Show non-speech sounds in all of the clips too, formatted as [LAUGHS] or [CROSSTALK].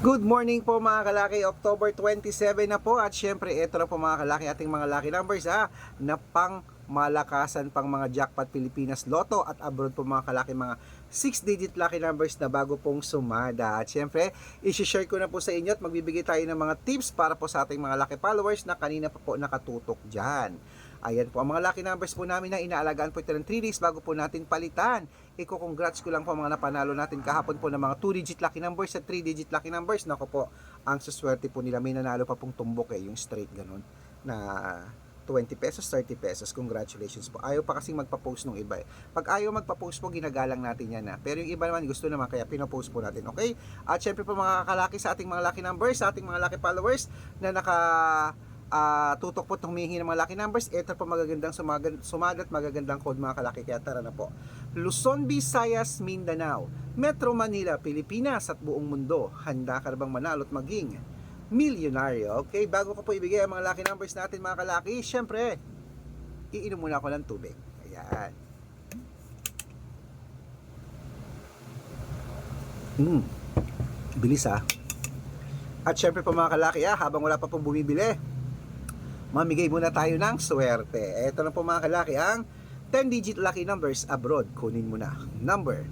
Good morning po mga kalaki, October 27 na po. At syempre ito na po mga kalaki ating mga lucky numbers ha na pang malakasan pang mga jackpot Pilipinas Lotto at abroad po mga kalaki mga 6 digit lucky numbers na bago pong sumada. At syempre isi-share ko na po sa inyo at magbibigay tayo ng mga tips para po sa ating mga lucky followers na kanina pa po nakatutok dyan Ayan po, ang mga lucky numbers po namin na inaalagaan po ito ng 3 days bago po natin palitan. Iko congrats ko lang po mga napanalo natin kahapon po ng mga 2-digit lucky numbers at 3-digit lucky numbers. Nako po, ang suswerte po nila. May nanalo pa pong tumbok eh, yung straight ganun na 20 pesos, 30 pesos. Congratulations po. Ayaw pa kasing magpa-post nung iba eh. Pag ayaw magpa-post po, ginagalang natin yan na. Pero yung iba naman gusto naman kaya pinopost po natin. Okay? At syempre po mga kalaki sa ating mga lucky numbers, sa ating mga lucky followers na naka ah tutok po itong humihingi ng mga lucky numbers. Ito po magagandang sumagat, sumagat magagandang code mga kalaki. Kaya tara na po. Luzon, Visayas, Mindanao, Metro Manila, Pilipinas at buong mundo. Handa ka na bang manalo at maging milyonaryo? Okay, bago ko po ibigay ang mga lucky numbers natin mga kalaki, syempre, iinom muna ako ng tubig. Ayan. Hmm. Bilis ah. At syempre po mga kalaki ah, habang wala pa pong bumibili, mamigay muna tayo ng swerte. Ito na po mga kalaki ang 10-digit lucky numbers abroad. Kunin mo na. Number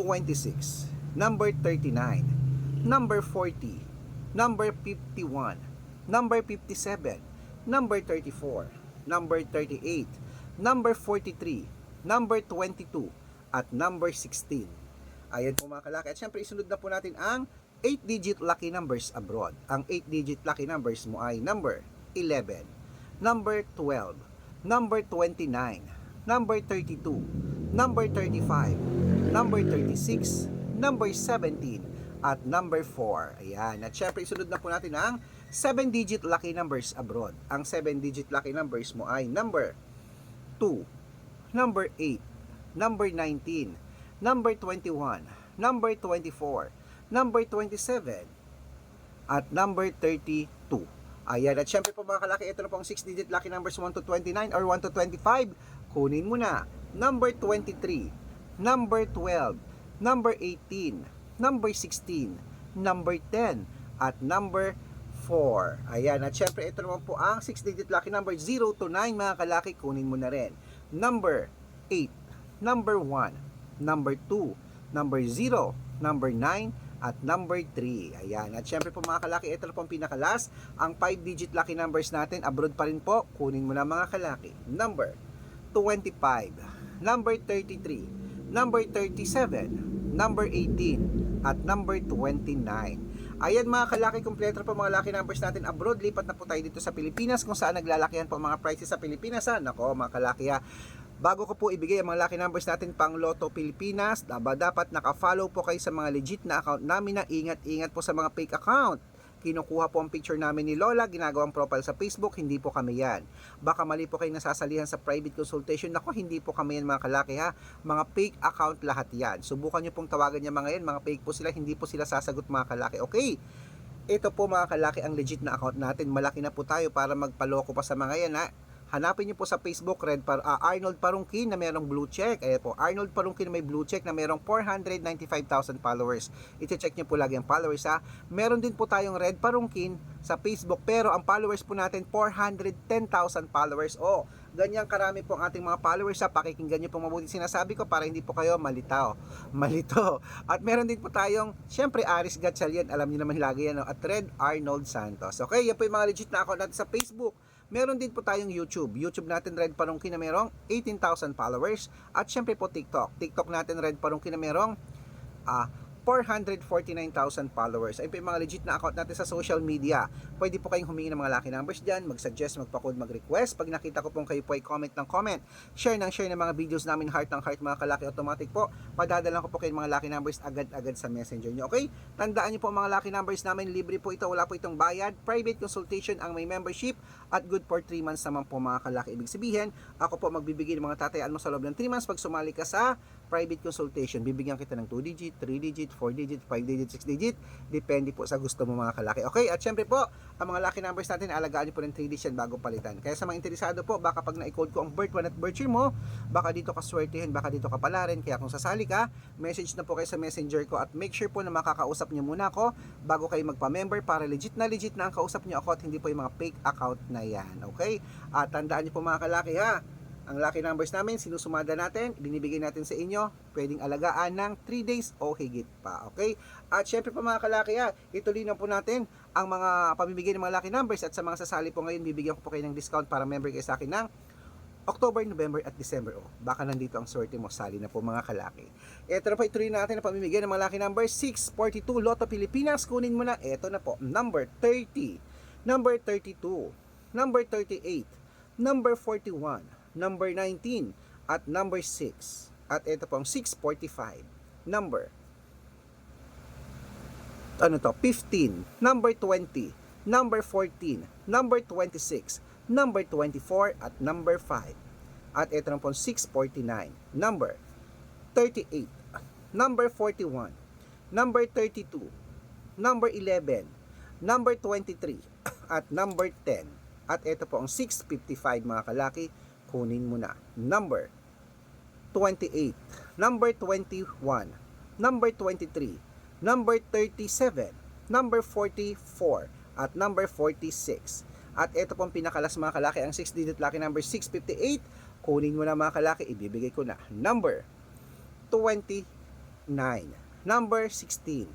26, number 39, number 40, number 51, number 57, number 34, number 38, number 43, number 22, at number 16. Ayan po mga kalaki. At syempre isunod na po natin ang 8-digit lucky numbers abroad. Ang 8-digit lucky numbers mo ay number 11, number 12, number 29, number 32, number 35, number 36, number 17, at number 4. Ayan. At syempre, isunod na po natin ang 7-digit lucky numbers abroad. Ang 7-digit lucky numbers mo ay number 2, number 8, number 19, number 21, number 24, number 27, at number 32. Ayan, at syempre po mga kalaki, ito na po ang 6-digit lucky numbers 1 to 29 or 1 to 25. Kunin mo na. Number 23, number 12, number 18, number 16, number 10, at number 4. Ayan, at syempre ito naman po ang 6-digit lucky number 0 to 9 mga kalaki, kunin mo na rin. Number 8, number 1, number 2, number 0, number 9, at number 3. Ayan. At syempre po mga kalaki, ito na po ang pinakalas. Ang 5-digit lucky numbers natin, abroad pa rin po. Kunin mo na mga kalaki. Number 25, number 33, number 37, number 18, at number 29. Ayan mga kalaki, kompleto po mga lucky numbers natin abroad. Lipat na po tayo dito sa Pilipinas kung saan naglalakihan po mga prices sa Pilipinas. Ha? Nako mga kalaki ha. Bago ko po ibigay ang mga lucky numbers natin pang Lotto Pilipinas, dapat naka-follow po kayo sa mga legit na account namin na ingat-ingat po sa mga fake account. Kinukuha po ang picture namin ni Lola, ginagawang profile sa Facebook, hindi po kami yan. Baka mali po kayo nasasalihan sa private consultation. Nako, hindi po kami yan mga kalaki ha. Mga fake account lahat yan. Subukan nyo pong tawagan niya mga yan. Mga fake po sila, hindi po sila sasagot mga kalaki. Okay? Ito po mga kalaki ang legit na account natin. Malaki na po tayo para magpaloko pa sa mga yan ha. Hanapin niyo po sa Facebook Red Par ah, Arnold Parungkin na mayroong blue check. Ayan po, Arnold Parungkin na may blue check na mayroong 495,000 followers. I-check niyo po lagi ang followers ha. Meron din po tayong Red Parungkin sa Facebook pero ang followers po natin 410,000 followers. Oh, ganyan karami po ang ating mga followers ha. Pakikinggan niyo po mabuti sinasabi ko para hindi po kayo malitaw. [LAUGHS] Malito. At meron din po tayong syempre Aris Gatchalian. Alam niyo naman lagi yan no? at Red Arnold Santos. Okay, yan po yung mga legit na account natin sa Facebook. Meron din po tayong YouTube. YouTube natin Red Parungkin na merong 18,000 followers. At syempre po TikTok. TikTok natin Red Parungkin na merong ah 449,000 followers. Ayun po yung mga legit na account natin sa social media. Pwede po kayong humingi ng mga lucky numbers dyan, mag-suggest, magpa-code, mag-request. Pag nakita ko pong kayo po ay comment ng comment, share ng share ng mga videos namin, heart ng heart, mga kalaki automatic po. Padadala ko po kayo mga lucky numbers agad-agad sa messenger nyo. Okay? Tandaan nyo po mga lucky numbers namin, libre po ito, wala po itong bayad. Private consultation ang may membership at good for 3 months naman po mga kalaki. Ibig sabihin, ako po magbibigay ng mga tatayaan mo sa loob ng 3 months pag sumali ka sa private consultation. Bibigyan kita ng 2 digit, 3 digit, 4 digit, 5 digit, 6 digit. Depende po sa gusto mo mga kalaki. Okay, at syempre po, ang mga lucky numbers natin, alagaan niyo po ng 3 digit bago palitan. Kaya sa mga interesado po, baka pag na-code ko ang birth one at birth year mo, baka dito ka swertihin, baka dito ka pala rin. Kaya kung sasali ka, message na po kayo sa messenger ko at make sure po na makakausap niyo muna ako bago kayo magpa-member para legit na legit na ang kausap niyo ako at hindi po yung mga fake account na yan. Okay? At tandaan niyo po mga kalaki ha, ang lucky numbers namin, sinusumada natin, binibigay natin sa inyo, pwedeng alagaan ng 3 days o higit pa. Okay? At syempre po mga kalaki ha, ituloy na po natin ang mga pamimigay ng mga lucky numbers at sa mga sasali po ngayon, bibigyan ko po kayo ng discount para member kayo sa akin ng October, November at December. Oh, baka nandito ang swerte mo. Sali na po mga kalaki. Ito na po, ituloy natin ang pamimigay ng mga lucky numbers. 642 Lotto Pilipinas. Kunin mo na. Ito na po. Number 30. Number 32. Number 38. Number 41. Number 19. At number 6. At ito po ang 645. Number. Ano to? 15. Number 20. Number 14. Number 26 number 24 at number 5. At ito na po 649, number 38, number 41, number 32, number 11, number 23, at number 10. At ito po ang 655 mga kalaki, kunin mo na. Number 28, number 21, number 23, number 37, number 44, at number 46. At ito pong pinakalas mga kalaki, ang 6-digit lucky number 658. Kunin mo na mga kalaki, ibibigay ko na. Number 29, number 16,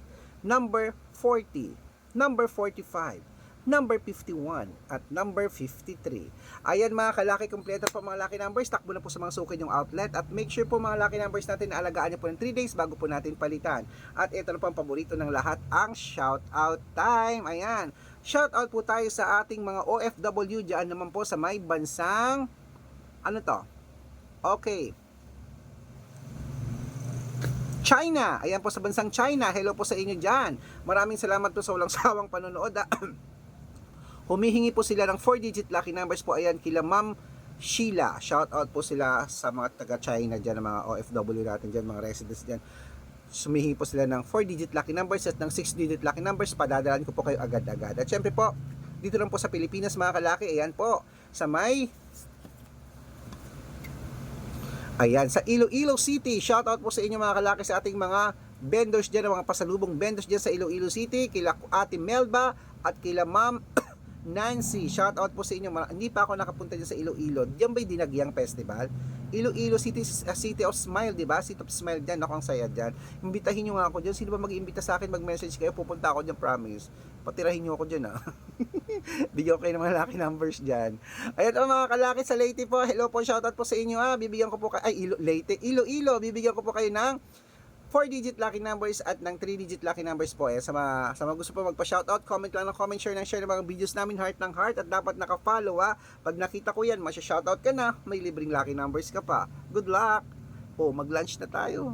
number 40, number 45, number 51, at number 53. Ayan mga kalaki, kompleto po mga lucky numbers. Takbo na po sa mga suki yung outlet. At make sure po mga lucky numbers natin na alagaan niyo po ng 3 days bago po natin palitan. At ito na po ang paborito ng lahat, ang shout out time. Ayan. Shout out po tayo sa ating mga OFW diyan naman po sa may bansang ano to? Okay. China. Ayan po sa bansang China. Hello po sa inyo diyan. Maraming salamat po sa walang sawang panonood. [CLEARS THROAT] Humihingi po sila ng 4-digit lucky numbers po. Ayan kila Ma'am Sheila. Shout out po sila sa mga taga China diyan, mga OFW natin diyan, mga residents diyan sumihingi po sila ng 4-digit lucky numbers at ng 6-digit lucky numbers, padadalan ko po kayo agad-agad. At syempre po, dito lang po sa Pilipinas mga kalaki, ayan po, sa may Ayan, sa Iloilo City, shout out po sa inyo mga kalaki sa ating mga vendors dyan, mga pasalubong vendors dyan sa Iloilo City, kila Ate Melba at kila Ma'am Nancy, shout out po sa inyo. Hindi pa ako nakapunta dyan sa Iloilo. Diyan ba'y Dinagyang Festival? Iloilo City, uh, City of Smile, di ba? City of Smile dyan. Ako ang saya dyan. Imbitahin nyo nga ako dyan. Sino ba mag-iimbita sa akin? Mag-message kayo. Pupunta ako dyan, promise. Patirahin nyo ako dyan, [LAUGHS] ha? Bigyan ko kayo ng mga lucky numbers dyan. Ayan o mga kalaki sa Leyte po. Hello po, shout out po sa inyo, ha? Bibigyan ko po kayo, ay, Ilo, Leyte, Iloilo. Bibigyan ko po kayo ng 4-digit lucky numbers at ng 3-digit lucky numbers po. Eh. Sa, mga, sa mga gusto po magpa-shoutout, comment lang ng comment, share ng share ng mga videos namin, heart ng heart, at dapat naka-follow ha. Pag nakita ko yan, masya-shoutout ka na, may libreng lucky numbers ka pa. Good luck! O, mag-lunch na tayo.